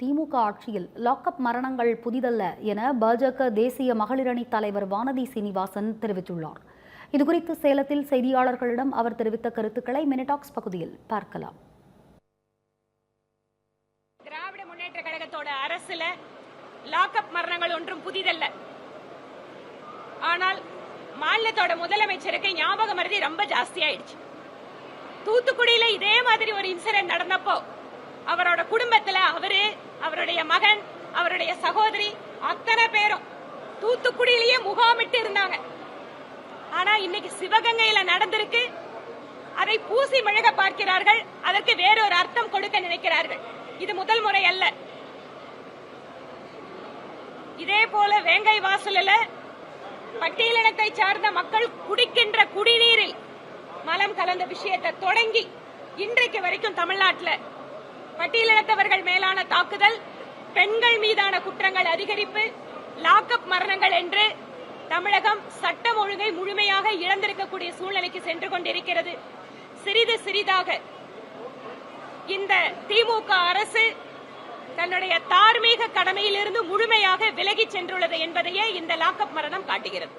திமுக ஆட்சியில் லாக்அப் மரணங்கள் புதிதல்ல என பாஜக தேசிய மகளிரணி தலைவர் வானதி சீனிவாசன் தெரிவித்துள்ளார். இதுகுறித்து சேலத்தில் செய்தியாளர்களிடம் அவர் தெரிவித்த கருத்துக்களை மினிடாக்ஸ் பகுதியில் பார்க்கலாம். திராவிட முன்னேற்ற கழகத்தோட அரசுல லாக்அப் மரணங்கள் ஒன்றும் புதிதல்ல. ஆனால் மாநிலத்தோட முதலமைச்சருக்கு ஞாபக மருதி ரொம்ப ஜாஸ்தி ஆயிடுச்சு. தூத்துக்குடியில இதே மாதிரி ஒரு இன்சிடென்ட் நடந்தப்போ அவரோட குடும்பத்துல அவரு அவருடைய மகன் அவருடைய சகோதரி அத்தனை பேரும் தூத்துக்குடியிலேயே முகாமிட்டு இருந்தாங்க. ஆனா இன்னைக்கு சிவகங்கையில நடந்திருக்கு. அதை பூசி மெழுக பார்க்கிறார்கள். அதற்கு வேறொரு அர்த்தம் கொடுக்க நினைக்கிறார்கள். இது முதல் முறை அல்ல. இதே போல வேங்கை வாசலில் பட்டியலினத்தை சார்ந்த மக்கள் குடிக்கின்ற குடிநீரில் மலம் கலந்த விஷயத்தை தொடங்கி இன்றைக்கு வரைக்கும் தமிழ்நாட்டில் பட்டியலினத்தவர்கள் மேலான தாக்குதல் பெண்கள் மீதான குற்றங்கள் அதிகரிப்பு லாக்அப் மரணங்கள் என்று தமிழகம் சட்டம் ஒழுங்கை முழுமையாக இழந்திருக்கக்கூடிய சூழ்நிலைக்கு சென்று கொண்டிருக்கிறது. சிறிது சிறிதாக இந்த திமுக அரசு தன்னுடைய தார்மீக கடமையிலிருந்து முழுமையாக விலகிச் சென்றுள்ளது என்பதையே இந்த லாக்அப் மரணம் காட்டுகிறது.